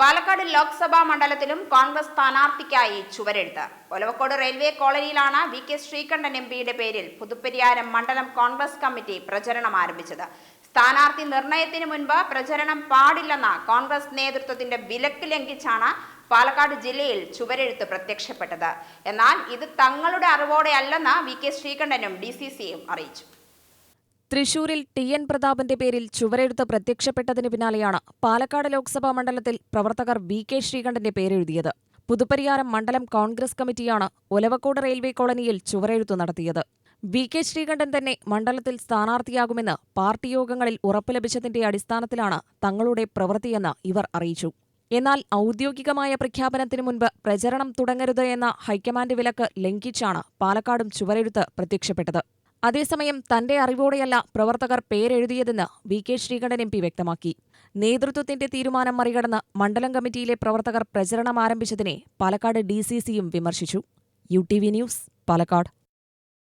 പാലക്കാട് ലോക്സഭാ മണ്ഡലത്തിലും കോൺഗ്രസ് സ്ഥാനാർത്ഥിക്കായി ചുവരെഴുത്ത്. ഒലവക്കോട് റെയിൽവേ കോളനിയിലാണ് വി കെ ശ്രീകണ്ഠൻ എം പിയുടെ പേരിൽ പുതുപ്പെരിയാരം മണ്ഡലം കോൺഗ്രസ് കമ്മിറ്റി പ്രചരണം ആരംഭിച്ചത്. സ്ഥാനാർത്ഥി നിർണയത്തിന് മുൻപ് പ്രചരണം പാടില്ലെന്ന കോൺഗ്രസ് നേതൃത്വത്തിന്റെ വിലക്ക് ലംഘിച്ചാണ് പാലക്കാട് ജില്ലയിൽ ചുവരെഴുത്ത് പ്രത്യക്ഷപ്പെട്ടത്. എന്നാൽ ഇത് തങ്ങളുടെ അറിവോടെ അല്ലെന്ന് വി കെ ശ്രീകണ്ഠനും ഡി സി സിയും അറിയിച്ചു. തൃശൂരിൽ ടി എൻ പ്രതാപന്റെ പേരിൽ ചുവരെഴുത്ത് പ്രത്യക്ഷപ്പെട്ടതിന് പിന്നാലെയാണ് പാലക്കാട് ലോക്സഭാ മണ്ഡലത്തിൽ പ്രവർത്തകർ വി കെ ശ്രീകണ്ഠന്റെ പേരെഴുതിയത്. പുതുപ്പരിയാരം മണ്ഡലം കോൺഗ്രസ് കമ്മിറ്റിയാണ് ഒലവക്കോട് റെയിൽവേ കോളനിയിൽ ചുവരെഴുത്ത് നടത്തിയത്. വി കെ ശ്രീകണ്ഠൻ തന്നെ മണ്ഡലത്തിൽ സ്ഥാനാർത്ഥിയാകുമെന്ന് പാർട്ടി യോഗങ്ങളിൽ ഉറപ്പ് ലഭിച്ചതിന്റെ അടിസ്ഥാനത്തിലാണ് തങ്ങളുടെ പ്രവൃത്തിയെന്ന് ഇവർ അറിയിച്ചു. എന്നാൽ ഔദ്യോഗികമായ പ്രഖ്യാപനത്തിനു മുൻപ് പ്രചരണം തുടങ്ങരുത് എന്ന ഹൈക്കമാൻഡ് വിലക്ക് ലംഘിച്ചാണ് പാലക്കാടും ചുവരെഴുത്ത് പ്രത്യക്ഷപ്പെട്ടത്. അതേസമയം തന്റെ അറിവോടെയല്ല പ്രവർത്തകർ പേരെഴുതിയതെന്ന് V K Sreekandan M P വ്യക്തമാക്കി. നേതൃത്വത്തിന്റെ തീരുമാനം മറികടന്ന് മണ്ഡലം കമ്മിറ്റിയിലെ പ്രവർത്തകർ പ്രചരണം ആരംഭിച്ചതിനെ പാലക്കാട് ഡി സി സിയും വിമർശിച്ചു. U T V news Palakkad.